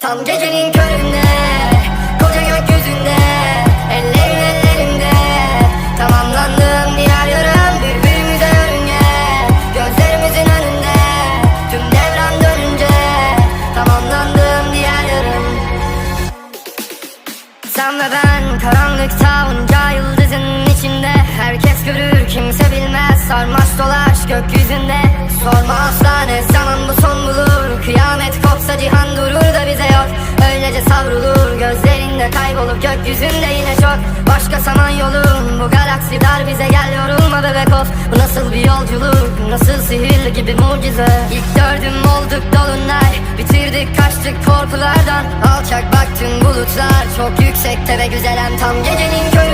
Tam gecenin köründe Koca gökyüzünde Ellerin ellerimde Tamamlandım diğer yarım Birbirimize yörünge Gözlerimizin önünde Tüm devran dönünce. Tamamlandım diğer yarım. Sen ve ben karanlıkta onca yıldızın içinde. Herkes görür kimse bilmez. Sarmaş dolaş gökyüzünde. Sorma asla ne zaman bu son bulur. Kıyamet kopsa cihan durur Öylece savrulur gözlerinde kaybolup gökyüzünde yine çok. Başka saman yolum bu galaksi dar bize gel yorulma bebek ol. Bu nasıl bir yolculuk nasıl sihirli gibi mucize? İlk dördüm olduk dolunay bitirdik kaçtık korkulardan. Alçak baktın bulutlar çok yüksekte ve güzelem tam gecenin köyü